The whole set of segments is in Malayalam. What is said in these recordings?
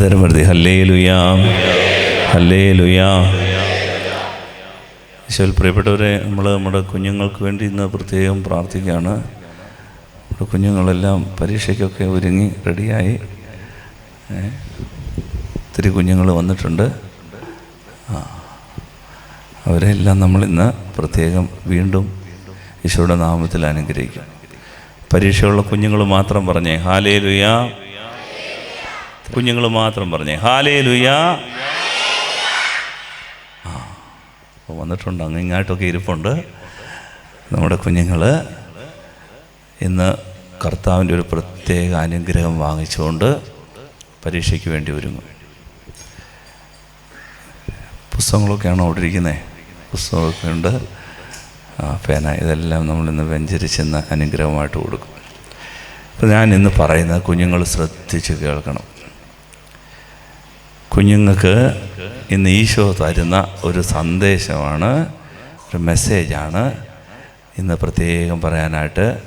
വെറുതെ. ഹല്ലേ ലുയാ ഹല്ലേ ലുയാ ഈശോയിൽ പ്രിയപ്പെട്ടവരെ നമ്മൾ നമ്മുടെ കുഞ്ഞുങ്ങൾക്ക് വേണ്ടി ഇന്ന് പ്രത്യേകം പ്രാർത്ഥിക്കുകയാണ്. നമ്മുടെ കുഞ്ഞുങ്ങളെല്ലാം പരീക്ഷയ്ക്കൊക്കെ ഒരുങ്ങി റെഡിയായി. ഒത്തിരി കുഞ്ഞുങ്ങൾ വന്നിട്ടുണ്ട്. ആ അവരെല്ലാം നമ്മളിന്ന് പ്രത്യേകം വീണ്ടും ഈശോയുടെ നാമത്തിൽ അനുഗ്രഹിക്കും. പരീക്ഷയുള്ള കുഞ്ഞുങ്ങൾ മാത്രം പറഞ്ഞേ ഹാലേ ലുയാ കുഞ്ഞുങ്ങൾ മാത്രം പറഞ്ഞേ. ഹാലേ ലുയാ ആ അപ്പോൾ വന്നിട്ടുണ്ട്. അങ്ങ് ഇങ്ങോട്ടൊക്കെ ഇരിപ്പുണ്ട്. നമ്മുടെ കുഞ്ഞുങ്ങൾ ഇന്ന് കർത്താവിന്റെ ഒരു പ്രത്യേക അനുഗ്രഹം വാങ്ങിച്ചുകൊണ്ട് പരീക്ഷയ്ക്ക് വേണ്ടി ഒരുങ്ങും. പുസ്തകങ്ങളൊക്കെയാണ് അവിടെ ഇരിക്കുന്നത് പുസ്തകമൊക്കെ ഉണ്ട്. പേന ഇതെല്ലാം നമ്മളിന്ന് വെഞ്ചരിച്ചെന്ന് അനുഗ്രഹമായിട്ട് കൊടുക്കും. അപ്പോൾ ഞാൻ ഇന്ന് പറയുന്നത് കുഞ്ഞുങ്ങൾ ശ്രദ്ധിച്ച് കേൾക്കണം. കുഞ്ഞുങ്ങൾക്ക് ഇന്ന് ഈശോ തരുന്ന ഒരു സന്ദേശമാണ് ഒരു മെസ്സേജാണ് ഇന്ന് പ്രത്യേകം പറയാനായിട്ട്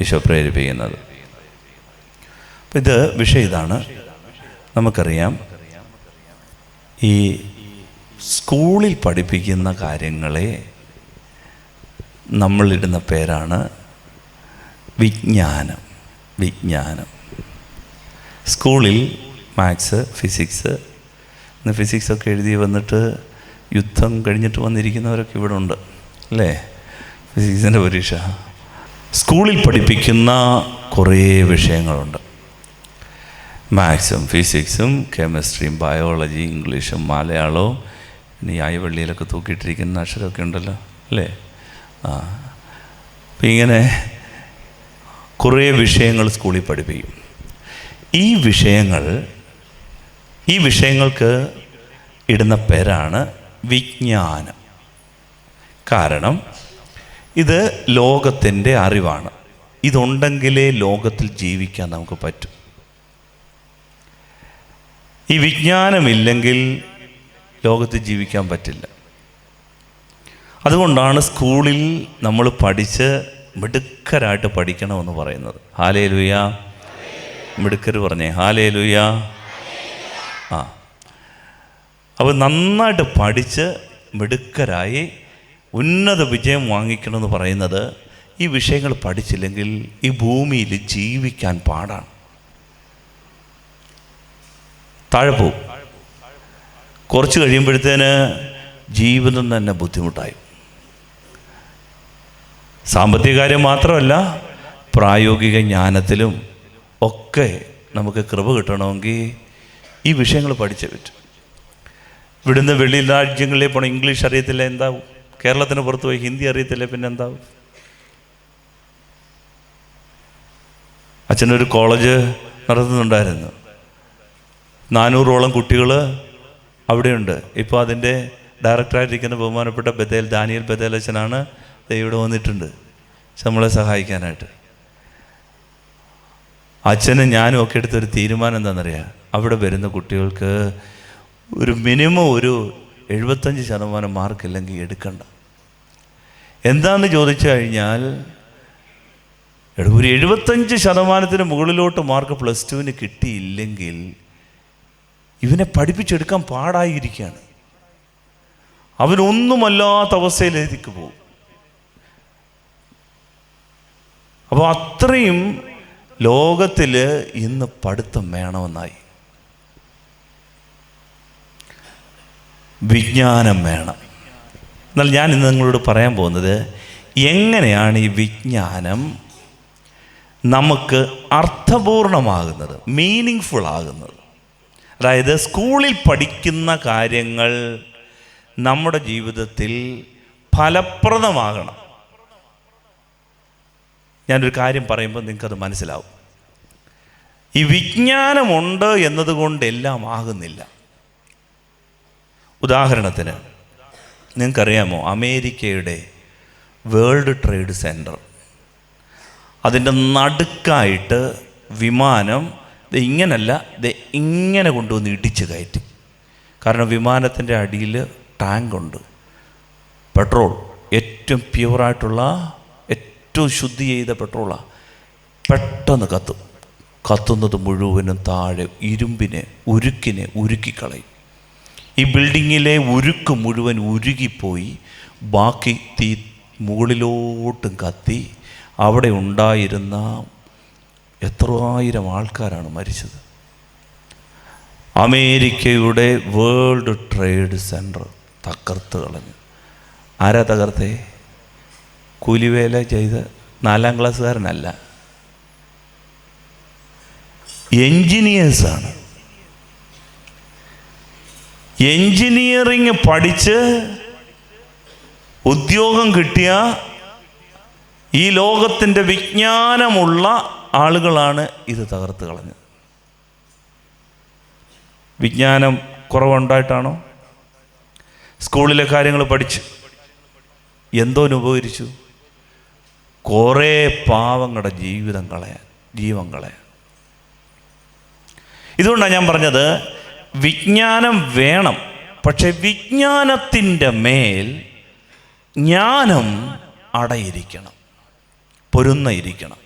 ഈശോ പ്രേരിപ്പിക്കുന്നത്. ഇത് വിഷയം ഇതാണ്. നമുക്കറിയാം ഈ സ്കൂളിൽ പഠിപ്പിക്കുന്ന കാര്യങ്ങളെ നമ്മളിടുന്ന പേരാണ് വിജ്ഞാനം വിജ്ഞാനം. സ്കൂളിൽ മാത്സ് ഫിസിക്സ് ഇന്ന് ഫിസിക്സൊക്കെ എഴുതി വന്നിട്ട് യുദ്ധം കഴിഞ്ഞിട്ട് വന്നിരിക്കുന്നവരൊക്കെ ഇവിടെ ഉണ്ട് അല്ലേ? ഫിസിക്സിന്റെ പരീക്ഷ. സ്കൂളിൽ പഠിപ്പിക്കുന്ന കുറേ വിഷയങ്ങളുണ്ട്. മാത്സും ഫിസിക്സും കെമിസ്ട്രിയും ബയോളജി ഇംഗ്ലീഷും മലയാളവും ഇനി ആയവള്ളിയിലൊക്കെ തൂക്കിയിട്ടിരിക്കുന്ന അക്ഷരമൊക്കെ ഉണ്ടല്ലോ. അല്ലേ? ആ. അപ്പം ഇങ്ങനെ കുറേ വിഷയങ്ങൾ സ്കൂളിൽ പഠിപ്പിക്കും. ഈ വിഷയങ്ങൾ ഈ വിഷയങ്ങൾക്ക് ഇടുന്ന പേരാണ് വിജ്ഞാനം. കാരണം ഇത് ലോകത്തിന്റെ അറിവാണ്. ഇതുണ്ടെങ്കിലേ ലോകത്തിൽ ജീവിക്കാൻ നമുക്ക് പറ്റും. ഈ വിജ്ഞാനമില്ലെങ്കിൽ ലോകത്ത് ജീവിക്കാൻ പറ്റില്ല. അതുകൊണ്ടാണ് സ്കൂളിൽ നമ്മൾ പഠിച്ച് മിടുക്കരായിട്ട് പഠിക്കണമെന്ന് പറയുന്നത്. ഹാലേ ലുയ മിടുക്കർ പറഞ്ഞേ ഹാലേ ലുയ ആ. അപ്പോൾ നന്നായിട്ട് പഠിച്ച് മിടുക്കരായി ഉന്നത വിജയം വാങ്ങിക്കണമെന്ന് പറയുന്നത് ഈ വിഷയങ്ങൾ പഠിച്ചില്ലെങ്കിൽ ഈ ഭൂമിയിൽ ജീവിക്കാൻ പാടാണ്. താഴെ പോവും. കുറച്ച് കഴിയുമ്പോഴത്തേന് ജീവിതം തന്നെ ബുദ്ധിമുട്ടായി. സാമ്പത്തിക കാര്യം മാത്രമല്ല പ്രായോഗിക ജ്ഞാനത്തിലും ഒക്കെ നമുക്ക് കൃപ കിട്ടണമെങ്കിൽ ഈ വിഷയങ്ങൾ പഠിച്ചേ പറ്റും ഇവിടുന്ന് വെളി രാജ്യങ്ങളിൽ പോകണം ഇംഗ്ലീഷ് അറിയത്തില്ല എന്താവും? കേരളത്തിന് പുറത്ത് പോയി ഹിന്ദി അറിയത്തില്ല പിന്നെ എന്താവും? അച്ഛനൊരു കോളേജ് നടത്തുന്നുണ്ടായിരുന്നു. നാനൂറോളം കുട്ടികൾ അവിടെയുണ്ട്. ഇപ്പോൾ അതിന്റെ ഡയറക്ടറായിട്ടിരിക്കുന്ന ബഹുമാനപ്പെട്ട ബദേൽ ദാനിയൽ ബദേൽ അച്ഛനാണ് ഇവിടെ വന്നിട്ടുണ്ട് നമ്മളെ സഹായിക്കാനായിട്ട്. അച്ഛനും ഞാനും ഒക്കെ എടുത്തൊരു തീരുമാനം എന്താണെന്നറിയാം അവിടെ വരുന്ന കുട്ടികൾക്ക് ഒരു മിനിമം ഒരു എഴുപത്തഞ്ച് ശതമാനം മാർക്ക് ഇല്ലെങ്കിൽ എടുക്കണ്ട. എന്താണെന്ന് ചോദിച്ചു കഴിഞ്ഞാൽ ഒരു എഴുപത്തഞ്ച് ശതമാനത്തിന് മുകളിലോട്ട് മാർക്ക് പ്ലസ് ടുവിന് കിട്ടിയില്ലെങ്കിൽ ഇവനെ പഠിപ്പിച്ചെടുക്കാൻ പാടായിരിക്കുകയാണ് അവനൊന്നുമല്ലാത്ത അവസ്ഥയിലേക്ക് പോകും. അപ്പോൾ അത്രയും ലോകത്തിൽ ഇന്ന് പഠിത്തം വേണമെന്നായി. വിജ്ഞാനം വേണം. എന്നാൽ ഞാൻ ഇന്ന് നിങ്ങളോട് പറയാൻ പോകുന്നത് എങ്ങനെയാണ് ഈ വിജ്ഞാനം നമുക്ക് അർത്ഥപൂർണമാകുന്നത് മീനിങ് ഫുൾ ആകുന്നത്? അതായത് സ്കൂളിൽ പഠിക്കുന്ന കാര്യങ്ങൾ നമ്മുടെ ജീവിതത്തിൽ ഫലപ്രദമാകണം. ഞാനൊരു കാര്യം പറയുമ്പോൾ നിങ്ങൾക്കത് മനസ്സിലാവും. ഈ വിജ്ഞാനമുണ്ട് എന്നതുകൊണ്ട് എല്ലാം ആകുന്നില്ല. ഉദാഹരണത്തിന് നിങ്ങൾക്കറിയാമോ അമേരിക്കയുടെ വേൾഡ് ട്രേഡ് സെന്റർ അതിന്റെ നടുക്കായിട്ട് വിമാനം ഇത് ഇങ്ങനല്ല ഇത് ഇങ്ങനെ കൊണ്ടുവന്ന് ഇടിച്ച് കയറ്റി. കാരണം വിമാനത്തിന്റെ അടിയിൽ ടാങ്കുണ്ട്. പെട്രോൾ ഏറ്റവും പ്യുവറായിട്ടുള്ള ഏറ്റവും ശുദ്ധി ചെയ്ത പെട്രോളാണ് പെട്ടെന്ന് കത്തും. കത്തുന്നത് മുഴുവനും താഴെ ഇരുമ്പിനെ ഉരുക്കിനെ ഉരുക്കിക്കളയും. ഈ ബിൽഡിങ്ങിലെ ഉരുക്ക് മുഴുവൻ ഉരുകിപ്പോയി. ബാക്കി തീ മുകളിലോട്ടും കത്തി. അവിടെ ഉണ്ടായിരുന്ന എത്രായിരം ആൾക്കാരാണ് മരിച്ചത്. അമേരിക്കയുടെ വേൾഡ് ട്രേഡ് സെന്റർ തകർത്ത് കളഞ്ഞു. ആരാ തകർത്തേ? കൂലിവേല ചെയ്ത് നാലാം ക്ലാസ്സുകാരനല്ല. എൻജിനീയേഴ്സാണ് എൻജിനീയറിങ് പഠിച്ച് ഉദ്യോഗം കിട്ടിയ ഈ ലോകത്തിന്റെ വിജ്ഞാനമുള്ള ആളുകളാണ് ഇത് തകർത്ത് കളഞ്ഞത്. വിജ്ഞാനം കുറവുണ്ടായിട്ടാണോ? സ്കൂളിലെ കാര്യങ്ങൾ പഠിച്ച് എന്തോ ഉപകരിച്ചു കുറേ പാവങ്ങളുടെ ജീവിതം കളയാൻ ജീവൻ കളയാൻ. ഇതുകൊണ്ടാണ് ഞാൻ പറഞ്ഞത് വിജ്ഞാനം വേണം. പക്ഷെ വിജ്ഞാനത്തിന്റെ മേൽ ജ്ഞാനം അടയിരിക്കണം. പൊരുന്നയിരിക്കണം.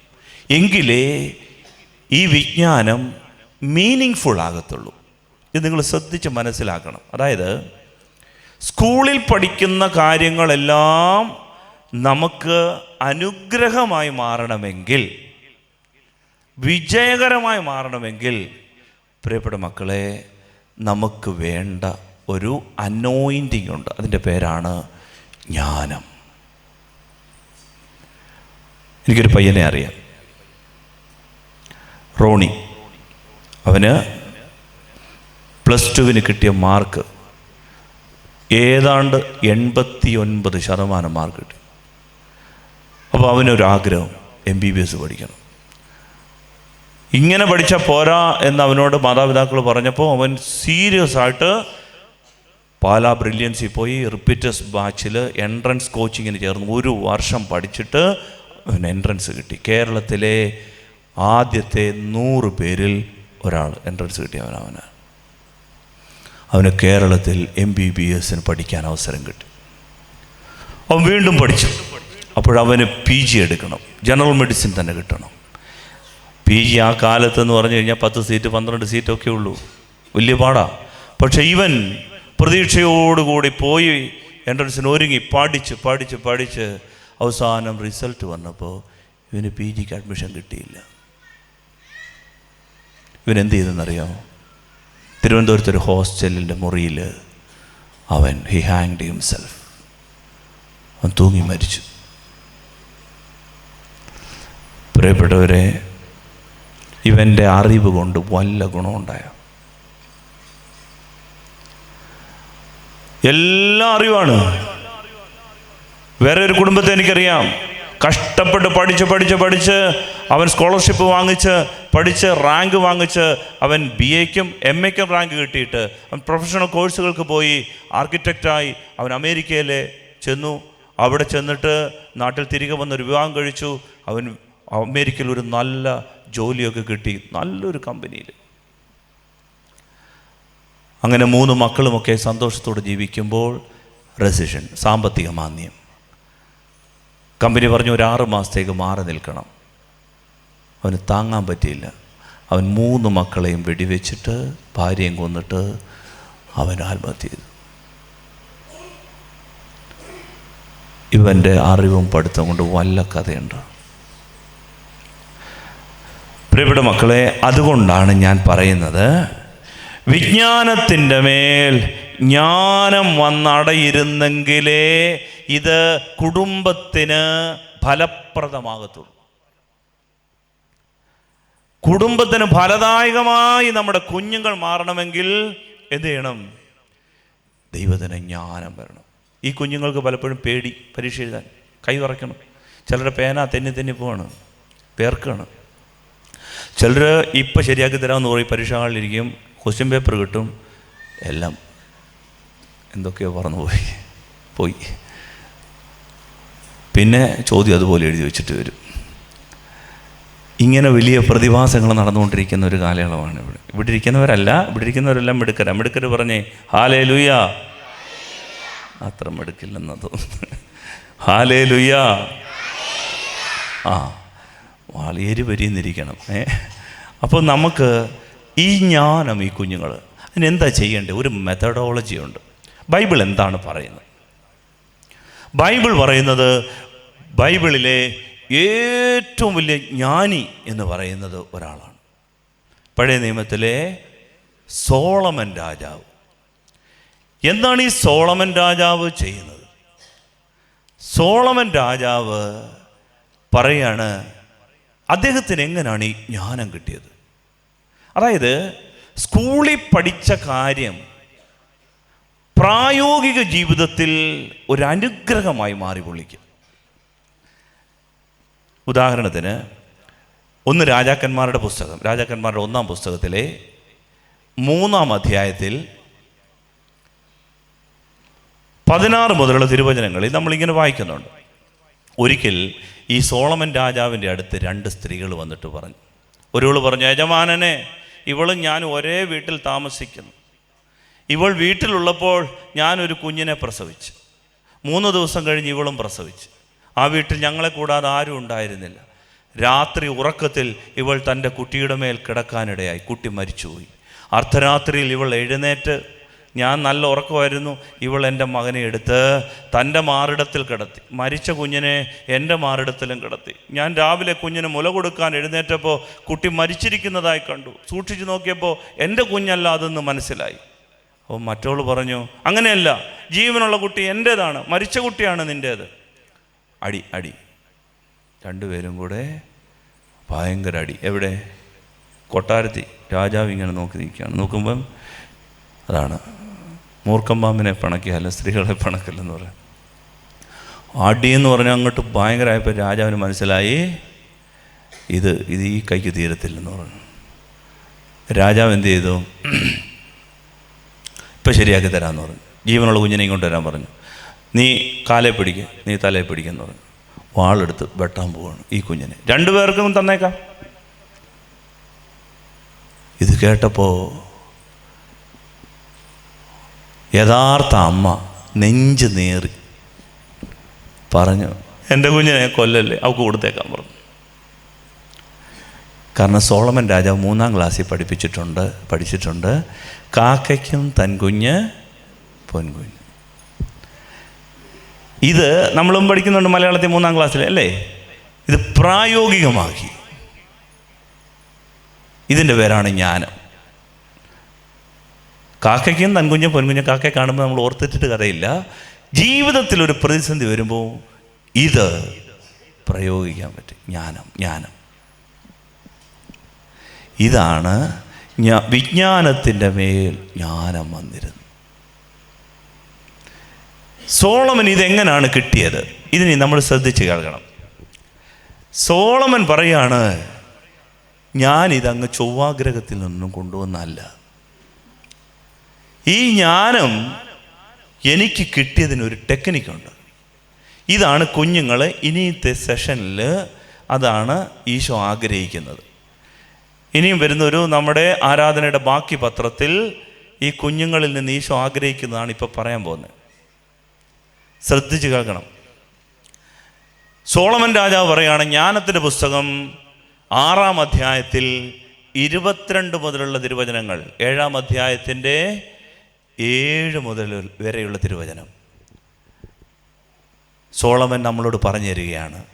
എങ്കിലേ ഈ വിജ്ഞാനം മീനിങ് ഫുൾ ആകത്തുള്ളൂ. ഇത് നിങ്ങൾ ശ്രദ്ധിച്ച് മനസ്സിലാക്കണം. അതായത് സ്കൂളിൽ പഠിക്കുന്ന കാര്യങ്ങളെല്ലാം നമുക്ക് അനുഗ്രഹമായി മാറണമെങ്കിൽ വിജയകരമായി മാറണമെങ്കിൽ പ്രിയപ്പെട്ട മക്കളെ നമുക്ക് വേണ്ട ഒരു അനോയിന്റിങ് ഉണ്ട്. അതിന്റെ പേരാണ് ജ്ഞാനം. എനിക്കൊരു പയ്യനെ അറിയാം. റോണി. അവന് പ്ലസ് ടുവിന് കിട്ടിയ മാർക്ക് ഏതാണ്ട് എൺപത്തി ഒൻപത് ശതമാനം മാർക്ക് കിട്ടി. അപ്പോൾ അവനൊരാഗ്രഹം എം ബി ബി എസ് പഠിക്കണം. ഇങ്ങനെ പഠിച്ച പോരാ എന്ന് അവനോട് മാതാപിതാക്കൾ പറഞ്ഞപ്പോൾ അവൻ സീരിയസ് ആയിട്ട് പാലാ ബ്രില്യൻസിൽ പോയി റിപ്പീറ്റേഴ്സ് ബാച്ചിൽ എൻട്രൻസ് കോച്ചിങ്ങിന് ചേർന്ന് ഒരു വർഷം പഠിച്ചിട്ട് അവൻ എൻട്രൻസ് കിട്ടി. കേരളത്തിലെ ആദ്യത്തെ നൂറ് പേരിൽ ഒരാൾ എൻട്രൻസ് കിട്ടിയവൻ അവന്. അവന് കേരളത്തിൽ എം ബി ബി എസിന് പഠിക്കാൻ അവസരം കിട്ടി. അവൻ വീണ്ടും പഠിച്ചു. അപ്പോഴവന് പി ജി എടുക്കണം. ജനറൽ മെഡിസിൻ തന്നെ കിട്ടണം. പി ജി ആ കാലത്ത് എന്ന് പറഞ്ഞു കഴിഞ്ഞാൽ പത്ത് സീറ്റ് പന്ത്രണ്ട് സീറ്റൊക്കെ ഉള്ളൂ. വലിയ പാടാ. പക്ഷെ ഇവൻ പ്രതീക്ഷയോടുകൂടി പോയി എൻട്രൻസിന് ഒരുങ്ങി പഠിച്ച് പഠിച്ച് പഠിച്ച് അവസാനം റിസൾട്ട് വന്നപ്പോൾ ഇവന് പി ജിക്ക് അഡ്മിഷൻ കിട്ടിയില്ല. ഇവൻ എന്ത് ചെയ്തെന്നറിയാമോ? തിരുവനന്തപുരത്ത് ഒരു ഹോസ്റ്റലിന്റെ മുറിയിൽ അവൻ ഹി ഹാങ്ഡ് ഹിംസെൽഫ് അവൻ തൂങ്ങി മരിച്ചു. പ്രിയപ്പെട്ടവരെ ഇവന്റെ അറിവ് കൊണ്ട് വല്ല ഗുണമുണ്ടായ? എല്ലാ അറിവാണ്. വേറെ ഒരു കുടുംബത്തെ എനിക്കറിയാം. കഷ്ടപ്പെട്ട് പഠിച്ച് പഠിച്ച് പഠിച്ച് അവൻ സ്കോളർഷിപ്പ് വാങ്ങിച്ച് പഠിച്ച് റാങ്ക് വാങ്ങിച്ച് അവൻ ബി എക്കും എം എക്കും റാങ്ക് കിട്ടിയിട്ട് അവൻ പ്രൊഫഷണൽ കോഴ്സുകൾക്ക് പോയി ആർക്കിടെക്റ്റായി അവൻ അമേരിക്കയിലെ ചെന്നു. അവിടെ ചെന്നിട്ട് നാട്ടിൽ തിരികെ വന്നൊരു വിവാഹം കഴിച്ചു. അവൻ അമേരിക്കയിൽ ഒരു നല്ല ജോലിയൊക്കെ കിട്ടി നല്ലൊരു കമ്പനിയിൽ. അങ്ങനെ മൂന്ന് മക്കളുമൊക്കെ സന്തോഷത്തോടെ ജീവിക്കുമ്പോൾ റെസിഷൻ സാമ്പത്തിക മാന്യം കമ്പനി പറഞ്ഞു ഒരു ആറ് മാസത്തേക്ക് മാറി നിൽക്കണം. അവന് താങ്ങാൻ പറ്റിയില്ല. അവൻ മൂന്ന് മക്കളെയും വെടിവെച്ചിട്ട് ഭാര്യയും കൊന്നിട്ട് അവൻ ആത്മഹത്യ ചെയ്തു. ഇവന്റെ അറിവും പഠിത്തം കൊണ്ട് വല്ല കഥയുണ്ട്. പ്രിയപ്പെട്ട മക്കളെ അതുകൊണ്ടാണ് ഞാൻ പറയുന്നത് വിജ്ഞാനത്തിന്റെ മേൽ ജ്ഞാനം വന്നടയിരുന്നെങ്കിലേ ഇത് കുടുംബത്തിന് ഫലപ്രദമാകത്തുള്ളൂ. കുടുംബത്തിന് ഫലദായകമായി നമ്മുടെ കുഞ്ഞുങ്ങൾ മാറണമെങ്കിൽ എന്ത് ചെയ്യണം? ദൈവത്തിന് ജ്ഞാനം വരണം. ഈ കുഞ്ഞുങ്ങൾക്ക് പലപ്പോഴും പേടി പരീക്ഷ എഴുതാൻ കൈ വിറയ്ക്കണം ചിലരുടെ പേന തെന്നി തെന്നി പോവാണ് പേർക്കാണ് ചിലർ ഇപ്പം ശരിയാക്കി തരാമെന്ന് പറയും പരീക്ഷ ഹാളിലിരിക്കും ക്വസ്റ്റ്യൻ പേപ്പർ കിട്ടും എല്ലാം എന്തൊക്കെയോ പറന്നു പോയി. പോയി പിന്നെ ചോദ്യം അതുപോലെ എഴുതി വെച്ചിട്ട് വരും. ഇങ്ങനെ വലിയ പ്രതിഭാസങ്ങൾ നടന്നുകൊണ്ടിരിക്കുന്ന ഒരു കാലയളവാണ് ഇവിടെ. ഇവിടെ ഇരിക്കുന്നവരല്ല ഇവിടെ ഇരിക്കുന്നവരെല്ലാം മിടുക്കര. മിടുക്കർ പറഞ്ഞേ ഹാലേ ലുയ അത്ര മിടുക്കില്ലെന്ന് തോന്നുന്നു ഹാലേ ലുയ ആ. വാളിയേരി വരിയെന്നിരിക്കണം. ഏ? അപ്പോൾ നമുക്ക് ഈ ജ്ഞാനം ഈ കുഞ്ഞുങ്ങൾ അതിനെന്താ ചെയ്യേണ്ടത്? ഒരു മെത്തഡോളജി ഉണ്ട്. ബൈബിൾ എന്താണ് പറയുന്നത്? ബൈബിൾ പറയുന്നത് ബൈബിളിലെ ഏറ്റവും വലിയ ജ്ഞാനി എന്ന് പറയുന്നത് ഒരാളാണ്. പഴയ നിയമത്തിലെ സോളമൻ രാജാവ്. എന്താണ് ഈ സോളമൻ രാജാവ് ചെയ്യുന്നത്? സോളമൻ രാജാവ് പറയാണ് അദ്ദേഹത്തിന് എങ്ങനെയാണ് ഈ ജ്ഞാനം കിട്ടിയത്? അതായത് സ്കൂളിൽ പഠിച്ച കാര്യം പ്രായോഗിക ജീവിതത്തിൽ ഒരു അനുഗ്രഹമായി മാറി പൊള്ളിക്കും ഉദാഹരണത്തിന് ഒന്ന് രാജാക്കന്മാരുടെ പുസ്തകം രാജാക്കന്മാരുടെ ഒന്നാം പുസ്തകത്തിലെ മൂന്നാം അധ്യായത്തിൽ പതിനാറ് മുതലുള്ള തിരുവചനങ്ങളിൽ നമ്മളിങ്ങനെ വായിക്കുന്നുണ്ട്. ഒരിക്കൽ ഈ സോളമൻ രാജാവിന്റെ അടുത്ത് രണ്ട് സ്ത്രീകൾ വന്നിട്ട് പറഞ്ഞു. ഒരുവൾ പറഞ്ഞു യജമാനനെ ഇവളും ഞാൻ ഒരേ വീട്ടിൽ താമസിക്കുന്നു. ഇവൾ വീട്ടിലുള്ളപ്പോൾ ഞാനൊരു കുഞ്ഞിനെ പ്രസവിച്ചു. മൂന്ന് ദിവസം കഴിഞ്ഞ് ഇവളും പ്രസവിച്ചു. ആ വീട്ടിൽ ഞങ്ങളെ കൂടാതെ ആരും ഉണ്ടായിരുന്നില്ല. രാത്രി ഉറക്കത്തിൽ ഇവൾ തന്റെ കുട്ടിയുടെ മേൽ കിടക്കാനിടയായി. കുട്ടി മരിച്ചുപോയി. അർദ്ധരാത്രിയിൽ ഇവൾ എഴുന്നേറ്റ് ഞാൻ നല്ല ഉറക്കമായിരുന്നു. ഇവൾ എന്റെ മകനെ എടുത്ത് തന്റെ മാറിടത്തിൽ കിടത്തി. മരിച്ച കുഞ്ഞിനെ എന്റെ മാറിടത്തിലും കിടത്തി. ഞാൻ രാവിലെ കുഞ്ഞിന് മുല കൊടുക്കാൻ എഴുന്നേറ്റപ്പോൾ കുട്ടി മരിച്ചിരിക്കുന്നതായി കണ്ടു. സൂക്ഷിച്ചു നോക്കിയപ്പോൾ എന്റെ കുഞ്ഞല്ല അതെന്ന് മനസ്സിലായി. അപ്പോൾ മറ്റോൾ പറഞ്ഞു അങ്ങനെയല്ല. ജീവനുള്ള കുട്ടി എന്റേതാണ്. മരിച്ച കുട്ടിയാണ് നിന്റേത്. അടി അടി. രണ്ടുപേരും കൂടെ ഭയങ്കര അടി. എവിടെ? കൊട്ടാരത്തി രാജാവ് ഇങ്ങനെ നോക്കി നിൽക്കുകയാണ്. നോക്കുമ്പം അതാണ്. മൂർക്കമ്പാമ്പിനെ പണക്കിയല്ല സ്ത്രീകളെ പിണക്കല്ലെന്ന് പറയാം. എന്ന് പറഞ്ഞാൽ അങ്ങോട്ട് ഭയങ്കരമായപ്പോൾ രാജാവിന് മനസ്സിലായി ഇത് ഇത് ഈ കൈക്ക് തീരത്തില്ലെന്ന് പറഞ്ഞു. രാജാവ് എന്ത് ചെയ്തു? ഇപ്പം ശരിയാക്കി തരാമെന്ന് പറഞ്ഞു. ജീവനുള്ള കുഞ്ഞിനെയും കൊണ്ടുവരാൻ പറഞ്ഞു. നീ കാലെ പിടിക്കുക നീ തലയെ പിടിക്കുന്നു പറഞ്ഞു. വാളെടുത്ത് വെട്ടാൻ പോവാണ് ഈ കുഞ്ഞിനെ. രണ്ടുപേർക്കും തന്നേക്കാം. ഇത് കേട്ടപ്പോൾ യഥാർത്ഥ അമ്മ നെഞ്ച് നേറി പറഞ്ഞു എന്റെ കുഞ്ഞിനെ കൊല്ലല്ലേ? അവൾക്ക് കൊടുത്തേക്കാൻ പറഞ്ഞു. കാരണം സോളമൻ രാജാവ് മൂന്നാം ക്ലാസ്സിൽ പഠിപ്പിച്ചിട്ടുണ്ട് പഠിച്ചിട്ടുണ്ട്. കാക്കയ്ക്കും തൻ കുഞ്ഞ് പൊൻകുഞ്ഞ് ഇത് നമ്മളും പഠിക്കുന്നുണ്ട് മലയാളത്തിൽ മൂന്നാം ക്ലാസ്സിൽ അല്ലേ? ഇത് പ്രായോഗികമാക്കി. ഇതിന്റെ പേരാണ് ജ്ഞാനം. കാക്കയ്ക്കും നൻകുഞ്ഞും പൊൻകുഞ്ഞും കാക്കയെ കാണുമ്പോൾ നമ്മൾ ഓർത്തിട്ടിട്ട് കഥയില്ല. ജീവിതത്തിൽ ഒരു പ്രതിസന്ധി വരുമ്പോൾ ഇത് പ്രയോഗിക്കാൻ പറ്റും. ജ്ഞാനം ജ്ഞാനം. ഇതാണ് വിജ്ഞാനത്തിന്റെ മേൽ ജ്ഞാനം വന്നിരുന്നു സോളമൻ ഇതെങ്ങനെയാണ് കിട്ടിയത്? ഇതിനി നമ്മൾ ശ്രദ്ധിച്ച് കേൾക്കണം. സോളമൻ പറയാണ് ഞാനിതങ്ങ് ചൊവ്വാഗ്രഹത്തിൽ നിന്നും കൊണ്ടുവന്നല്ല ഈ ജ്ഞാനം എനിക്ക് കിട്ടിയതിനൊരു ടെക്നിക്കുണ്ട് ഇതാണ് കുഞ്ഞുങ്ങൾ ഇനിയത്തെ സെഷനിൽ അതാണ് ഈശോ ആഗ്രഹിക്കുന്നത്. ഇനിയും വരുന്നൊരു നമ്മുടെ ആരാധനയുടെ ബാക്കി പത്രത്തിൽ ഈ കുഞ്ഞുങ്ങളിൽ നിന്ന് ഈശോ ആഗ്രഹിക്കുന്നതാണ് ഇപ്പോൾ പറയാൻ പോകുന്നത്. ശ്രദ്ധിച്ച് കേൾക്കണം. സോളമൻ രാജാവ് പറയുകയാണ് ജ്ഞാനത്തിന്റെ പുസ്തകം ആറാം അധ്യായത്തിൽ ഇരുപത്തിരണ്ട് മുതലുള്ള തിരുവചനങ്ങൾ ഏഴാം അധ്യായത്തിന്റെ ഏഴ് മുതൽ വരെയുള്ള തിരുവചനം. സോളമൻ നമ്മളോട് പറഞ്ഞു തരികയാണ്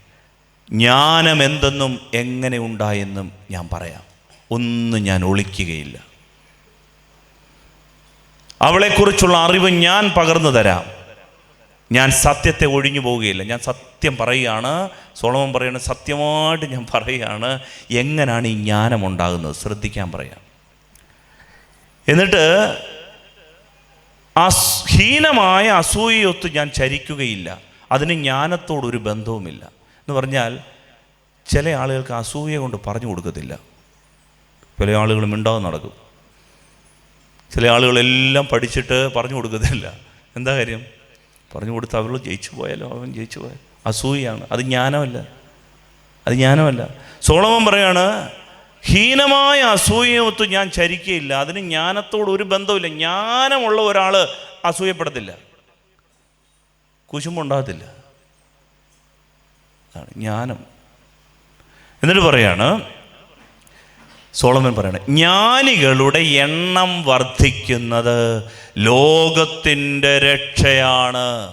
ജ്ഞാനം എന്തെന്നും എങ്ങനെ ഉണ്ടായെന്നും ഞാൻ പറയാം. ഒന്നും ഞാൻ ഒളിക്കുകയില്ല. അവളെക്കുറിച്ചുള്ള അറിവ് ഞാൻ പകർന്നു തരാം. ഞാൻ സത്യത്തെ ഒഴിഞ്ഞു പോവുകയില്ല. ഞാൻ സത്യം പറയുകയാണ് സോളമൻ പറയുന്നത് സത്യമായിട്ട് ഞാൻ പറയുകയാണ് എങ്ങനെയാണ് ഈ ജ്ഞാനം ഉണ്ടാകുന്നത്? ശ്രദ്ധിക്കാൻ പറയാം. എന്നിട്ട് ഹീനമായ അസൂയയൊത്ത് ഞാൻ ചരിക്കുകയില്ല. അതിന് ജ്ഞാനത്തോടൊരു ബന്ധവുമില്ല. എന്ന് പറഞ്ഞാൽ ചില ആളുകൾക്ക് അസൂയ കൊണ്ട് പറഞ്ഞു കൊടുക്കത്തില്ല. പല ആളുകളും മിണ്ടാതെ നടക്കും. ചില ആളുകളെല്ലാം പഠിച്ചിട്ട് പറഞ്ഞു കൊടുക്കത്തില്ല. എന്താ കാര്യം? പറഞ്ഞു കൊടുത്ത് അവൾ ജയിച്ചു പോയാലോ? അവൻ ജയിച്ചു പോയാലോ? അസൂയാണ് അത് ജ്ഞാനമല്ല. അത് ജ്ഞാനമല്ല. സോളമൻ പറയാണ് ഹീനമായ അസൂയത്ത് ഞാൻ ചരിക്കുകയില്ല അതിന് ജ്ഞാനത്തോട് ഒരു ബന്ധമില്ല ജ്ഞാനമുള്ള ഒരാൾ അസൂയപ്പെടത്തില്ല. കുശുമ്പുണ്ടാകത്തില്ല. ജ്ഞാനം. എന്നിട്ട് പറയാണ് സോളമൻ പറയണേ ജ്ഞാനികളുടെ എണ്ണം വർദ്ധിക്കുന്നത് ലോകത്തിന്റെ രക്ഷയാണ്.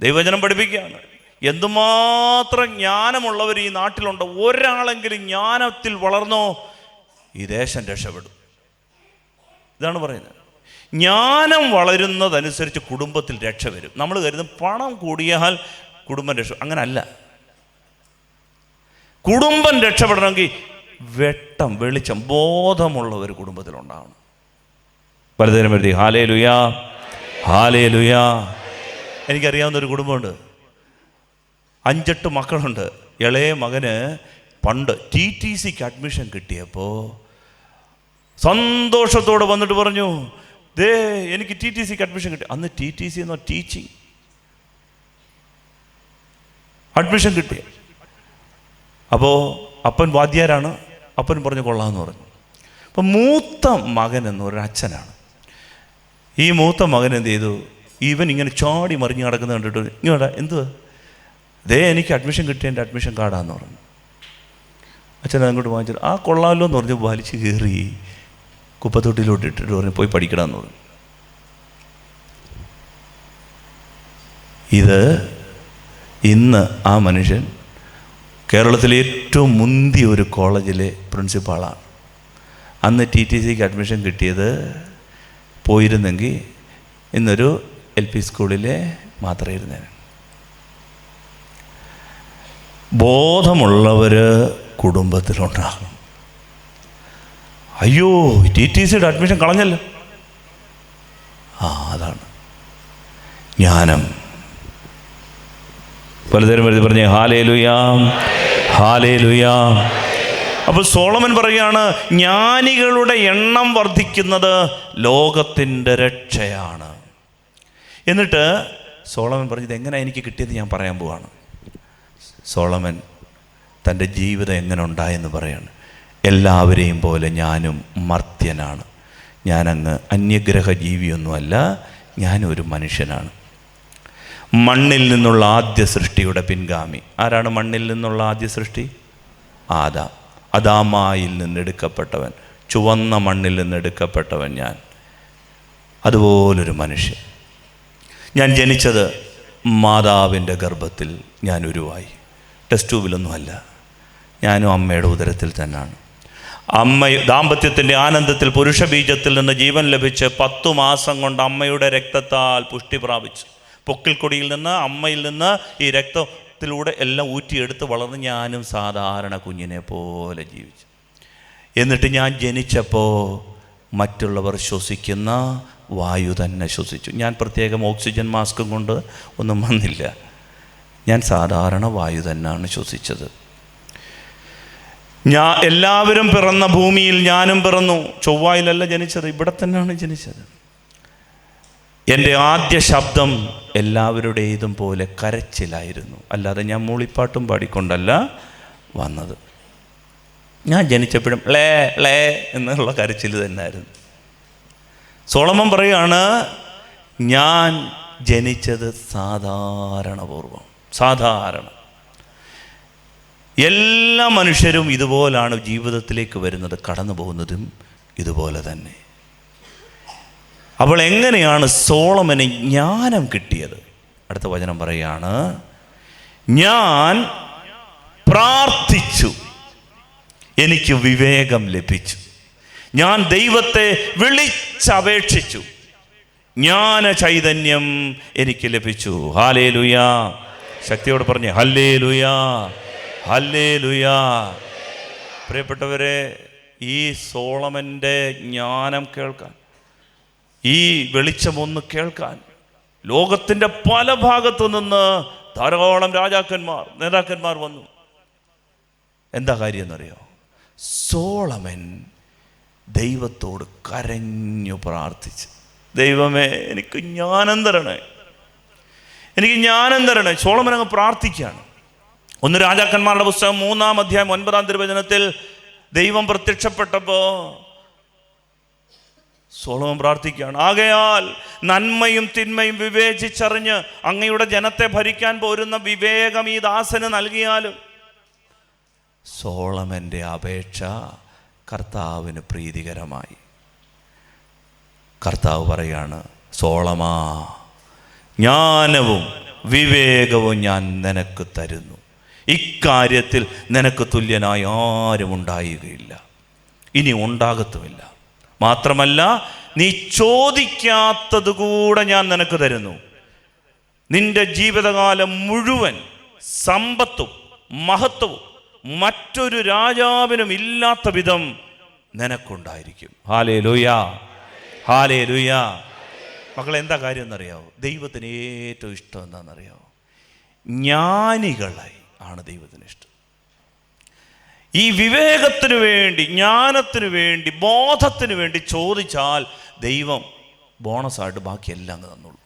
ദൈവചനം പഠിപ്പിക്കുകയാണ്. എന്തുമാത്രം ജ്ഞാനമുള്ളവർ ഈ നാട്ടിലുണ്ട്? ഒരാളെങ്കിലും ജ്ഞാനത്തിൽ വളർന്നോ ഈ ദേശം രക്ഷപ്പെടും. ഇതാണ് പറയുന്നത്. ജ്ഞാനം വളരുന്നതനുസരിച്ച് കുടുംബത്തിൽ രക്ഷ വരും. നമ്മൾ കരുതും പണം കൂടിയാൽ കുടുംബം രക്ഷ അങ്ങനല്ല. കുടുംബം രക്ഷപ്പെടണമെങ്കിൽ വെട്ടം വെളിച്ചം ബോധമുള്ള ഒരു കുടുംബത്തിലുണ്ടാവണം. പലതരം വരുത്തി ഹാലേ ലുയാ ഹാലേ ലുയാ എനിക്കറിയാവുന്ന ഒരു കുടുംബമുണ്ട്. അഞ്ചെട്ട് മക്കളുണ്ട്. ഇളയ മകന് പണ്ട് ടി ടി സിക്ക് അഡ്മിഷൻ കിട്ടിയപ്പോൾ സന്തോഷത്തോടെ വന്നിട്ട് പറഞ്ഞു ദേ എനിക്ക് ടി ടി സിക്ക് അഡ്മിഷൻ കിട്ടി. അന്ന് ടി ടി സി എന്നോ ടീച്ചിങ് അഡ്മിഷൻ കിട്ടി. അപ്പോൾ അപ്പൻ വാദ്യാരാണ്. അപ്പൻ പറഞ്ഞു കൊള്ളാമെന്ന് പറഞ്ഞു. അപ്പം മൂത്ത മകൻ എന്നൊരു അച്ഛനാണ്. ഈ മൂത്ത മകൻ എന്ത് ചെയ്തു? ഇവൻ ഇങ്ങനെ ചാടി മറിഞ്ഞ് നടക്കുന്നത് കണ്ടിട്ട് ഇങ്ങോട്ടാ എന്തുവാ? ദേ എനിക്ക് അഡ്മിഷൻ കിട്ടിയ എന്റെ അഡ്മിഷൻ കാർഡാന്ന് പറഞ്ഞു. അച്ഛൻ അങ്ങോട്ട് വാങ്ങിച്ചിട്ട് ആ കൊള്ളാമല്ലോ എന്ന് പറഞ്ഞ് വലിച്ച് കയറി കുപ്പത്തൊട്ടിയിലോട്ട് ഇട്ടിട്ട് പറഞ്ഞു പോയി പഠിക്കണമെന്ന് പറഞ്ഞു. ഇത് ഇന്ന് ആ മനുഷ്യൻ കേരളത്തിലെ ഏറ്റവും മുന്തിയ ഒരു കോളേജിലെ പ്രിൻസിപ്പാളാണ്. അന്ന് ടി ടി സിക്ക് അഡ്മിഷൻ കിട്ടിയത് പോയിരുന്നെങ്കിൽ ഇന്നൊരു എൽ പി സ്കൂളിലെ മാത്രമേ ഇരുന്നേനെ ബോധമുള്ളവർ കുടുംബത്തിലുണ്ടാകണം. അയ്യോ ടി ടി സിയുടെ അഡ്മിഷൻ കളഞ്ഞല്ലോ. ആ അതാണ്. ജ്ഞാനം. പലതരം എഴുതി പറഞ്ഞേ ഹാലേ ലുയാം ഹാലേ ലുയാം അപ്പോൾ സോളമൻ പറയുകയാണ് ജ്ഞാനികളുടെ എണ്ണം വർദ്ധിക്കുന്നത് ലോകത്തിന്റെ രക്ഷയാണ്. എന്നിട്ട് സോളമൻ പറഞ്ഞത് എങ്ങനെ എനിക്ക് കിട്ടിയത്? ഞാൻ പറയാൻ പോവാണ്. സോളമൻ തന്റെ ജീവിതം എങ്ങനെ ഉണ്ടായെന്ന് പറയാണ്. എല്ലാവരെയും പോലെ ഞാനും മർത്യനാണ്. ഞാനങ്ങ് അന്യഗ്രഹ ജീവിയൊന്നുമല്ല ഞാനൊരു മനുഷ്യനാണ്. മണ്ണിൽ നിന്നുള്ള ആദ്യ സൃഷ്ടിയുടെ പിൻഗാമി. ആരാണ് മണ്ണിൽ നിന്നുള്ള ആദ്യ സൃഷ്ടി? ആദാം. അദാമായിൽ നിന്നെടുക്കപ്പെട്ടവൻ ചുവന്ന മണ്ണിൽ നിന്നെടുക്കപ്പെട്ടവൻ ഞാൻ. അതുപോലൊരു മനുഷ്യൻ. ഞാൻ ജനിച്ചത് മാതാവിന്റെ ഗർഭത്തിൽ ഞാൻ ഉരുവായി. ടെസ്റ്റ് ട്യൂബിലൊന്നുമല്ല ഞാനും അമ്മയുടെ ഉദരത്തിൽ തന്നെയാണ് അമ്മ ദാമ്പത്യത്തിന്റെ ആനന്ദത്തിൽ പുരുഷ ബീജത്തിൽ നിന്ന് ജീവൻ ലഭിച്ച് പത്തു മാസം കൊണ്ട് അമ്മയുടെ രക്തത്താൽ പുഷ്ടി പ്രാപിച്ചു. പൊക്കിൽക്കൊടിയിൽ നിന്ന് അമ്മയിൽ നിന്ന് ഈ രക്തത്തിലൂടെ എല്ലാം ഊറ്റിയെടുത്ത് വളർന്ന് ഞാനും സാധാരണ കുഞ്ഞിനെ പോലെ ജീവിച്ചു. എന്നിട്ട് ഞാൻ ജനിച്ചപ്പോൾ മറ്റുള്ളവർ ശ്വസിക്കുന്ന വായു തന്നെ ശ്വസിച്ചു. ഞാൻ പ്രത്യേകം ഓക്സിജൻ മാസ്കും കൊണ്ട് ഒന്നും വന്നില്ല. ഞാൻ സാധാരണ വായു തന്നെയാണ് ശ്വസിച്ചത്. ഞാൻ എല്ലാവരും പിറന്ന ഭൂമിയിൽ ഞാനും പിറന്നു. ചൊവ്വായിലല്ല ജനിച്ചത് ഇവിടെ തന്നെയാണ് ജനിച്ചത്. എന്റെ ആദ്യ ശബ്ദം എല്ലാവരുടേതും പോലെ കരച്ചിലായിരുന്നു. അല്ലാതെ ഞാൻ മൂളിപ്പാട്ടും പാടിക്കൊണ്ടല്ല വന്നത്. ഞാൻ ജനിച്ചപ്പോഴും ലേ ലേ എന്നുള്ള കരച്ചിൽ തന്നെയായിരുന്നു സോളമൻ പറയുകയാണ് ഞാൻ ജനിച്ചത് സാധാരണപൂർവം. സാധാരണ. എല്ലാ മനുഷ്യരും ഇതുപോലാണ് ജീവിതത്തിലേക്ക് വരുന്നത് കടന്നു പോകുന്നതും ഇതുപോലെ തന്നെ. അപ്പോൾ എങ്ങനെയാണ് സോളമന് ജ്ഞാനം കിട്ടിയത്? അടുത്ത വചനം പറയുകയാണ് ഞാൻ പ്രാർത്ഥിച്ചു എനിക്ക് വിവേകം ലഭിച്ചു. ഞാൻ ദൈവത്തെ വിളിച്ചപേക്ഷിച്ചു. ജ്ഞാന ചൈതന്യം എനിക്ക് ലഭിച്ചു. ഹാലേ ലുയാ ശക്തിയോട് പറഞ്ഞ് ഹല്ലേ ലുയാ ഹല്ലേ ലുയാ പ്രിയപ്പെട്ടവരെ ഈ സോളമന്റെ ജ്ഞാനം കേൾക്കാൻ ഈ വെളിച്ചമൊന്ന് കേൾക്കാൻ ലോകത്തിന്റെ പല ഭാഗത്തു നിന്ന് ധാരാളം രാജാക്കന്മാർ നേതാക്കന്മാർ വന്നു. എന്താ കാര്യം എന്നറിയോ സോളമൻ ദൈവത്തോട് കരഞ്ഞു പ്രാർത്ഥിച്ചു ദൈവമേ എനിക്ക് ജ്ഞാനം തരണേ. എനിക്ക് ജ്ഞാനം തരണേ. സോളമൻ അങ്ങ് പ്രാർത്ഥിക്കുകയാണ്. ഒന്ന് രാജാക്കന്മാരുടെ പുസ്തകം മൂന്നാം അധ്യായം ഒൻപതാം തിരുവചനത്തിൽ ദൈവം പ്രത്യക്ഷപ്പെട്ടപ്പോൾ സോളമൻ പ്രാർത്ഥിക്കുകയാണ്. ആകയാൽ നന്മയും തിന്മയും വിവേചിച്ചറിഞ്ഞ് അങ്ങയുടെ ജനത്തെ ഭരിക്കാൻ പോരുന്ന വിവേകം ഈ ദാസന് നൽകിയാലും സോളമന്റെ അപേക്ഷ കർത്താവിന് പ്രീതികരമായി. കർത്താവ് പറയാണ് സോളമാ ജ്ഞാനവും വിവേകവും ഞാൻ നിനക്ക് തരുന്നു. ഇക്കാര്യത്തിൽ നിനക്ക് തുല്യനായി ആരും ഉണ്ടായുകയില്ല. ഇനി ഉണ്ടാകത്തുമില്ല. മാത്രമല്ല നീ ചോദിക്കാത്തത് കൂടെ ഞാൻ നിനക്ക് തരുന്നു. നിന്റെ ജീവിതകാലം മുഴുവൻ സമ്പത്തും മഹത്വവും മറ്റൊരു രാജാവിനും ഇല്ലാത്ത വിധം നിനക്കുണ്ടായിരിക്കും. ഹാലേ ലുയാ ഹാലേ ലുയാ മക്കളെ എന്താ കാര്യം എന്നറിയാവോ? ദൈവത്തിന് ഏറ്റവും ഇഷ്ടം എന്താണെന്നറിയാവോ? ജ്ഞാനികളായി ആണ് ദൈവത്തിന് ഇഷ്ടം. ഈ വിവേകത്തിന് വേണ്ടി ജ്ഞാനത്തിന് വേണ്ടി ബോധത്തിന് വേണ്ടി ചോദിച്ചാൽ ദൈവം ബോണസായിട്ട് ബാക്കിയെല്ലാം അങ്ങ് തന്നുള്ളൂ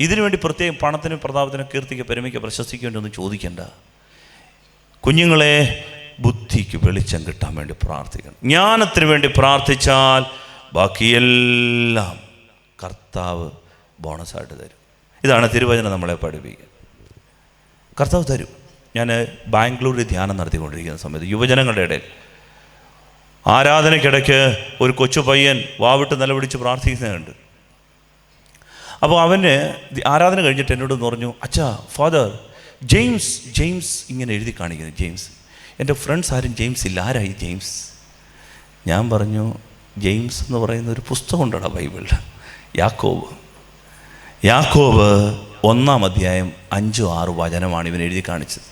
ഇതിനു വേണ്ടി പ്രത്യേകം പണത്തിനും പ്രതാപത്തിനും കീർത്തിക്ക് പെരുമയ്ക്ക് പ്രശസ്തിക്ക് വേണ്ടി ഒന്നും ചോദിക്കണ്ട. കുഞ്ഞുങ്ങളെ ബുദ്ധിക്ക് വെളിച്ചം കിട്ടാൻ വേണ്ടി പ്രാർത്ഥിക്കണം. ജ്ഞാനത്തിന് വേണ്ടി പ്രാർത്ഥിച്ചാൽ ബാക്കിയെല്ലാം കർത്താവ് ബോണസായിട്ട് തരും. ഇതാണ് തിരുവചന നമ്മളെ പഠിപ്പിക്കുക. കർത്താവ് തരും. ഞാൻ ബാംഗ്ലൂരിൽ ധ്യാനം നടത്തിക്കൊണ്ടിരിക്കുന്ന സമയത്ത് യുവജനങ്ങളുടെ ഇടയിൽ ആരാധനയ്ക്കിടയ്ക്ക് ഒരു കൊച്ചു പയ്യൻ വാവിട്ട് നിലവിളിച്ച് പ്രാർത്ഥിക്കുന്നുണ്ട്. അപ്പോൾ അവന് ആരാധന കഴിഞ്ഞിട്ട് എന്നോട് പറഞ്ഞു അച്ഛാ ഫാദർ ജെയിംസ് ജെയിംസ് ഇങ്ങനെ എഴുതി കാണിക്കുന്നു ജെയിംസ്. എന്റെ ഫ്രണ്ട്സ് ആരും ജെയിംസ് ഇല്ല. ആരായി ജെയിംസ്? ഞാൻ പറഞ്ഞു ജെയിംസ് എന്ന് പറയുന്ന ഒരു പുസ്തകം ഉണ്ടടാ ബൈബിളിൽ യാക്കോബ്. യാക്കോബ് ഒന്നാം അധ്യായം അഞ്ചോ ആറ് വചനമാണ് ഇവൻ എഴുതി കാണിച്ചത്.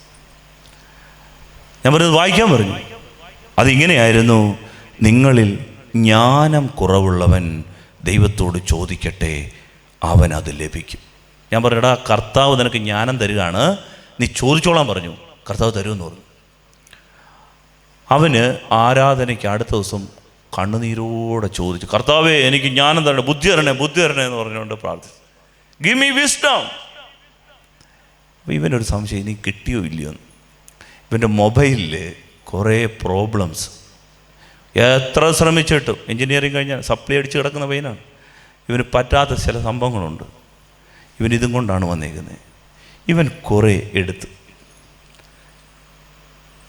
ഞാൻ പറഞ്ഞത് വായിക്കാൻ പറഞ്ഞു. അതിങ്ങനെയായിരുന്നു നിങ്ങളിൽ ജ്ഞാനം കുറവുള്ളവൻ ദൈവത്തോട് ചോദിക്കട്ടെ അവൻ അത് ലഭിക്കും. ഞാൻ പറഞ്ഞടാ കർത്താവ് നിനക്ക് ജ്ഞാനം തരികയാണ്. നീ ചോദിച്ചോളാൻ പറഞ്ഞു. കർത്താവ് തരുമെന്ന് പറഞ്ഞു. അവന് ആരാധനയ്ക്ക് അടുത്ത ദിവസം കണ്ണുനീരോടെ ചോദിച്ചു കർത്താവേ എനിക്ക് ജ്ഞാനം തരണേ ബുദ്ധി തരണേ ബുദ്ധി തരണേ എന്ന് പറഞ്ഞുകൊണ്ട് പ്രാർത്ഥിച്ചു. ഗിവ് മീ വിസ്ഡം അപ്പോൾ ഇവനൊരു സംശയം ഇനി കിട്ടിയോ ഇല്ലയോ ഇവന്റെ മൊബൈലിൽ കുറേ പ്രോബ്ലംസ് എത്ര ശ്രമിച്ചിട്ടും എൻജിനീയറിങ് കഴിഞ്ഞാൽ സപ്ലൈ അടിച്ച് കിടക്കുന്ന പയ്യനാണ്. ഇവന് പറ്റാത്ത ചില സംഭവങ്ങളുണ്ട്. ഇവൻ ഇതും കൊണ്ടാണ് വന്നേക്കുന്നത് ഇവൻ കുറേ എടുത്തു.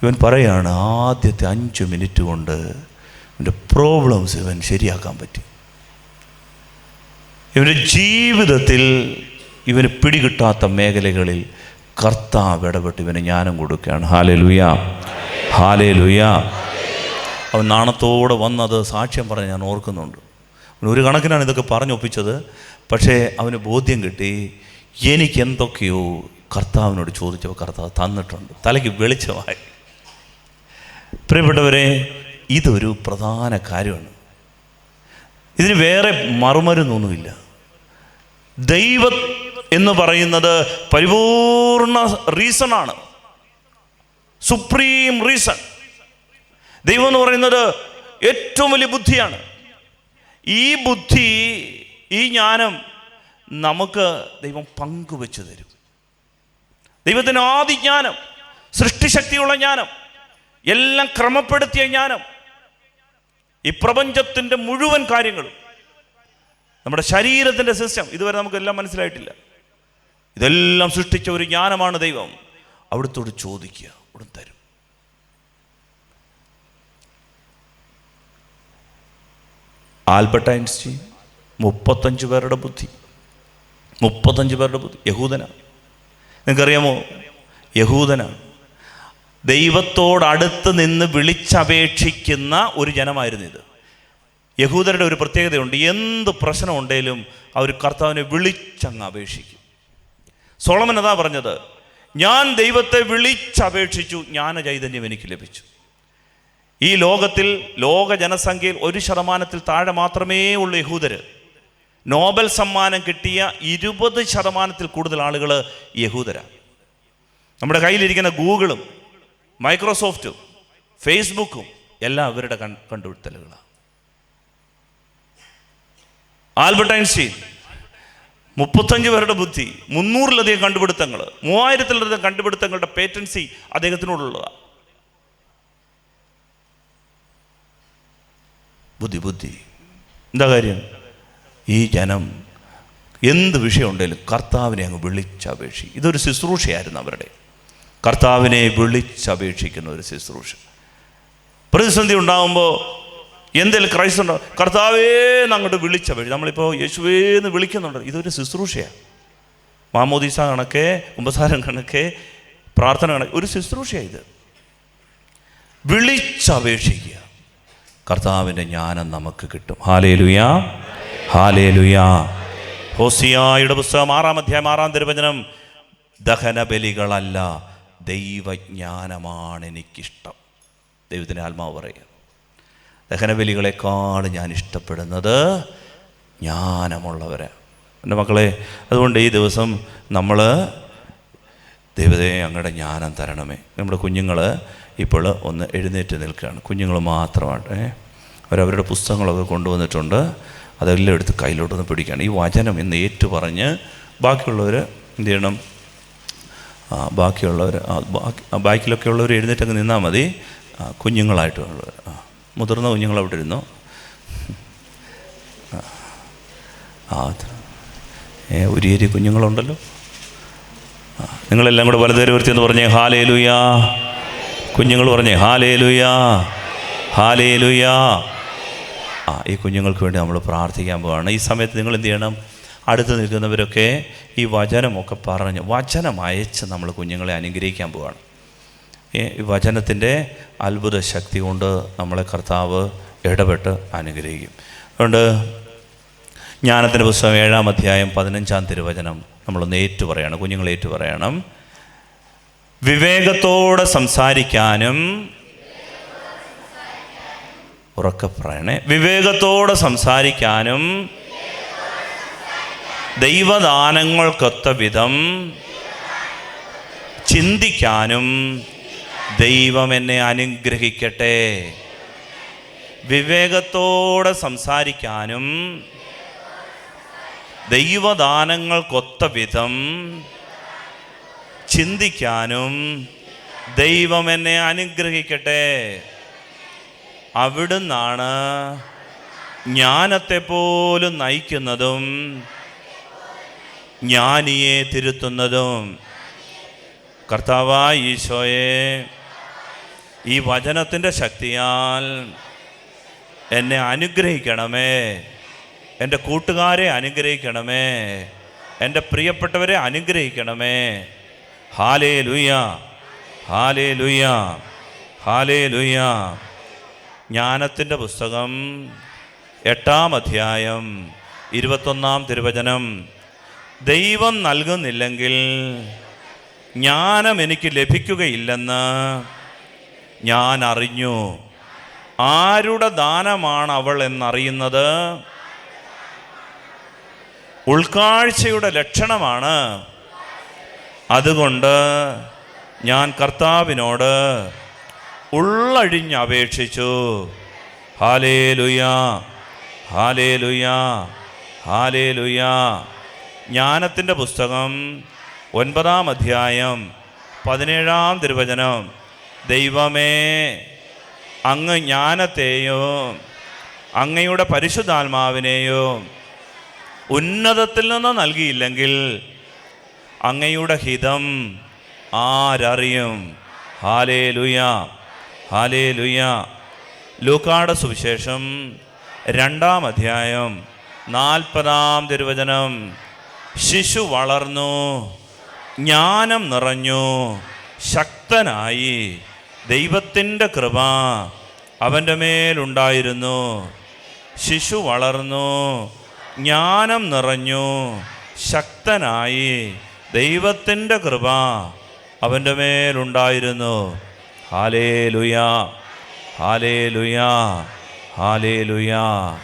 ഇവൻ പറയാണ് ആദ്യത്തെ അഞ്ച് മിനിറ്റ് കൊണ്ട് ഇവന്റെ പ്രോബ്ലംസ് ഇവൻ ശരിയാക്കാൻ പറ്റി. ഇവന്റെ ജീവിതത്തിൽ ഇവന് പിടികിട്ടാത്ത മേഖലകളിൽ കർത്താവ് ഇടപെട്ട് ഇവന് ജ്ഞാനം കൊടുക്കുകയാണ്. ഹാലേ ലുയാ ഹാലേ ലുയാ അവൻ നാണത്തോടെ വന്നത് സാക്ഷ്യം പറഞ്ഞ് ഞാൻ ഓർക്കുന്നുണ്ട്. ഒരു കണക്കിനാണ് ഇതൊക്കെ പറഞ്ഞൊപ്പിച്ചത്. പക്ഷേ അവന് ബോധ്യം കിട്ടി എനിക്ക് എന്തൊക്കെയോ കർത്താവിനോട് ചോദിച്ചപ്പോൾ കർത്താവ് തന്നിട്ടുണ്ട്. തലയ്ക്ക് വെളിച്ചമായി. പ്രിയപ്പെട്ടവരെ ഇതൊരു പ്രധാന കാര്യമാണ്. ഇതിന് വേറെ മറുമരുന്നൊന്നുമില്ല. ദൈവ എന്ന് പറയുന്നത് പരിപൂർണ റീസണാണ്. Supreme reason. ദൈവം എന്ന് പറയുന്നത് ഏറ്റവും വലിയ ബുദ്ധിയാണ്. ഈ ബുദ്ധി ഈ ജ്ഞാനം നമുക്ക് ദൈവം പങ്കുവെച്ചു തരും. ദൈവത്തിന് ആദിജ്ഞാനം സൃഷ്ടിശക്തിയുള്ള ജ്ഞാനം എല്ലാം ക്രമപ്പെടുത്തിയ ജ്ഞാനം ഈ പ്രപഞ്ചത്തിന്റെ മുഴുവൻ കാര്യങ്ങളും നമ്മുടെ ശരീരത്തിന്റെ സിസ്റ്റം ഇതുവരെ നമുക്കെല്ലാം മനസ്സിലായിട്ടില്ല. ഇതെല്ലാം സൃഷ്ടിച്ച ഒരു ജ്ഞാനമാണ് ദൈവം. അവിടുത്തോട് ചോദിക്കുക അവിടെ തരും. ആൽബർട്ട് ഐൻസ്റ്റീൻ മുപ്പത്തഞ്ച് പേരുടെ ബുദ്ധി. മുപ്പത്തഞ്ച് പേരുടെ ബുദ്ധി. യഹൂദനാണ് നിങ്ങൾക്കറിയാമോ? യഹൂദനാണ് ദൈവത്തോടടുത്ത് നിന്ന് വിളിച്ചപേക്ഷിക്കുന്ന ഒരു ജനമായിരുന്നു ഇത്. യഹൂദരുടെ ഒരു പ്രത്യേകതയുണ്ട്. എന്ത് പ്രശ്നമുണ്ടെങ്കിലും അവർ കർത്താവിനെ വിളിച്ചങ്ങ് അപേക്ഷിക്കും. സോളമൻ അതാ പറഞ്ഞത് ഞാൻ ദൈവത്തെ വിളിച്ചപേക്ഷിച്ചു ജ്ഞാന ചൈതന്യം എനിക്ക് ലഭിച്ചു. ഈ ലോകത്തിൽ ലോക ജനസംഖ്യയിൽ ഒരു ശതമാനത്തിൽ താഴെ മാത്രമേ ഉള്ളൂ യഹൂദർ നോബൽ സമ്മാനം കിട്ടിയ ഇരുപത് ശതമാനത്തിൽ കൂടുതൽ ആളുകൾ യഹൂദരാണ് നമ്മുടെ കയ്യിലിരിക്കുന്ന ഗൂഗിളും മൈക്രോസോഫ്റ്റും ഫേസ്ബുക്കും എല്ലാം അവരുടെ കണ്ടുപിടുത്തലുകളാണ് ആൽബർട്ട് ഐൻസ്റ്റീൻ മുപ്പത്തഞ്ച് പേരുടെ ബുദ്ധി മുന്നൂറിലധികം കണ്ടുപിടുത്തങ്ങൾ മൂവായിരത്തിലധികം കണ്ടുപിടുത്തങ്ങളുടെ പേറ്റൻസി അദ്ദേഹത്തിനോടുള്ളതാണ് ബുദ്ധി ബുദ്ധി. എന്താ കാര്യം? ഈ ജനം എന്ത് വിഷയമുണ്ടെങ്കിലും കർത്താവിനെ അങ്ങ് വിളിച്ചപേക്ഷി. ഇതൊരു ശുശ്രൂഷയായിരുന്നു അവരുടെ. കർത്താവിനെ വിളിച്ചപേക്ഷിക്കുന്ന ഒരു ശുശ്രൂഷ. പ്രതിസന്ധി ഉണ്ടാകുമ്പോൾ എന്തെങ്കിലും ക്രൈസ്റ്റ് ഉണ്ടോ കർത്താവേ അങ്ങോട്ട് വിളിച്ചപേക്ഷിച്ചു നമ്മളിപ്പോൾ യേശുവേന്ന് വിളിക്കുന്നുണ്ട്. ഇതൊരു ശുശ്രൂഷയാണ് മാമോദീസ കണക്കെ കുമ്പസാരം കണക്കെ പ്രാർത്ഥന കണക്കെ ഒരു ശുശ്രൂഷയാണ് ഇത്. വിളിച്ചപേക്ഷിക്കുക. കർത്താവിന്റെ ജ്ഞാനം നമുക്ക് കിട്ടും. ഹാലേ ലുയാ ഹാലേ ലുയാ ഹോസിയായുടെ പുസ്തകം ആറാം അധ്യായം ആറാം തിരുവചനം. ദഹന ബലികളല്ല ദൈവജ്ഞാനമാണ് എനിക്കിഷ്ടം. ദൈവത്തിന്റെ ആത്മാവ് പറയുക ദഹനബലികളെക്കാൾ ഞാൻ ഇഷ്ടപ്പെടുന്നത് ജ്ഞാനമുള്ളവരെ. എന്റെ മക്കളെ അതുകൊണ്ട് ഈ ദിവസം നമ്മൾ ദൈവതയെ അങ്ങയുടെ ജ്ഞാനം തരണമേ. നമ്മുടെ കുഞ്ഞുങ്ങൾ ഇപ്പോൾ ഒന്ന് എഴുന്നേറ്റ് നിൽക്കുകയാണ്. കുഞ്ഞുങ്ങൾ മാത്രമാണ്. അവരവരുടെ പുസ്തകങ്ങളൊക്കെ കൊണ്ടുവന്നിട്ടുണ്ട്. അതെല്ലാം എടുത്ത് കയ്യിലോട്ടൊന്ന് പിടിക്കുകയാണ്. ഈ വചനം ഇന്ന് ഏറ്റു പറഞ്ഞ് ബാക്കിയുള്ളവർ എന്ത് ചെയ്യണം? ബാക്കിയുള്ളവർ ബാക്കിലൊക്കെ ഉള്ളവർ എഴുന്നേറ്റങ്ങ് നിന്നാൽ മതി. കുഞ്ഞുങ്ങളായിട്ടുള്ളവർ മുതിർന്ന കുഞ്ഞുങ്ങൾ അവിടെ ഇരുന്നു. ആ. ഏ ഒരു ഏരി കുഞ്ഞുങ്ങളുണ്ടല്ലോ. നിങ്ങളെല്ലാം കൂടെ വലതുവരെ വൃത്തി എന്ന് പറഞ്ഞേ ഹാലേ ലുയാ കുഞ്ഞുങ്ങൾ പറഞ്ഞേ ഹാലേ ലുയാ ഹാലേ ലുയാ ആ ഈ കുഞ്ഞുങ്ങൾക്ക് വേണ്ടി നമ്മൾ പ്രാർത്ഥിക്കാൻ പോവാണ്. ഈ സമയത്ത് നിങ്ങൾ എന്ത് ചെയ്യണം? അടുത്ത് നിൽക്കുന്നവരൊക്കെ ഈ വചനമൊക്കെ പറഞ്ഞ് വചനം അയച്ച് നമ്മൾ കുഞ്ഞുങ്ങളെ അനുഗ്രഹിക്കാൻ പോവാണ്. ഈ വചനത്തിന്റെ അത്ഭുത ശക്തി കൊണ്ട് നമ്മളെ കർത്താവ് ഇടപെട്ട് അനുഗ്രഹിക്കും. അതുകൊണ്ട് ജ്ഞാനത്തിന്റെ പുസ്തകം ഏഴാം അധ്യായം പതിനഞ്ചാം തിരുവചനം നമ്മളൊന്ന് ഏറ്റു പറയണം. കുഞ്ഞുങ്ങൾ ഏറ്റു പറയണം. വിവേകത്തോടെ സംസാരിക്കാനും ഉറക്കെ പറയണേ. വിവേകത്തോടെ സംസാരിക്കാനും ദൈവദാനങ്ങൾക്കൊത്ത വിധം ചിന്തിക്കാനും ദൈവം എന്നെ അനുഗ്രഹിക്കട്ടെ. വിവേകത്തോടെ സംസാരിക്കാനും ദൈവദാനങ്ങൾക്കൊത്ത വിധം ചിന്തിക്കാനും ദൈവം എന്നെ അനുഗ്രഹിക്കട്ടെ. അവിടുന്നാണ് ജ്ഞാനത്തെ പോലും നയിക്കുന്നതും ജ്ഞാനിയെ തിരുത്തുന്നതും കർത്താവായ ഈശോയെ ഈ വചനത്തിന്റെ ശക്തിയാൽ എന്നെ അനുഗ്രഹിക്കണമേ. എന്റെ കൂട്ടുകാരെ അനുഗ്രഹിക്കണമേ. എന്റെ പ്രിയപ്പെട്ടവരെ അനുഗ്രഹിക്കണമേ. ഹാലേ ലുയ്യ ഹാലേ ലുയ്യ ഹാലേ ലുയ്യ ജ്ഞാനത്തിന്റെ പുസ്തകം എട്ടാം അധ്യായം ഇരുപത്തൊന്നാം തിരുവചനം. ദൈവം നൽകുന്നില്ലെങ്കിൽ ജ്ഞാനം എനിക്ക് ലഭിക്കുകയില്ലെന്ന് ഞാൻ അറിഞ്ഞു. ആരുടെ ദാനമാണ് അവൾ എന്നറിയുന്നത്? ഉൾക്കാഴ്ചയുടെ ലക്ഷണമാണ്. അതുകൊണ്ട് ഞാൻ കർത്താവിനോട് ഉള്ളഴിഞ്ഞ് അപേക്ഷിച്ചു. ഹാലേ ലുയാ ഹാലേ ലുയാ ഹാലേ ലുയ ജ്ഞാനത്തിന്റെ പുസ്തകം ഒൻപതാം അധ്യായം പതിനേഴാം തിരുവചനം. ദൈവമേ അങ്ങ് ജ്ഞാനത്തെയോ അങ്ങയുടെ പരിശുദ്ധാത്മാവിനെയോ ഉന്നതത്തിൽ നിന്ന് നൽകിയില്ലെങ്കിൽ അങ്ങയുടെ ഹിതം ആരറിയും. ഹാലേ ലുയ ഹാലേ ലുയ ലൂക്കാട സുവിശേഷം രണ്ടാം അധ്യായം നാൽപ്പതാം തിരുവചനം. ശിശു വളർന്നു ജ്ഞാനം നിറഞ്ഞു ശക്തനായി. ദൈവത്തിന്റെ കൃപ അവന്റെ മേലുണ്ടായിരുന്നു ശിശു വളർന്നു ജ്ഞാനം നിറഞ്ഞു ശക്തനായി. ദൈവത്തിന്റെ കൃപ അവന്റെ മേലുണ്ടായിരുന്നു ഹാലേ ലുയാ ഹാലേ ലുയാ ഹാലേ ലുയാ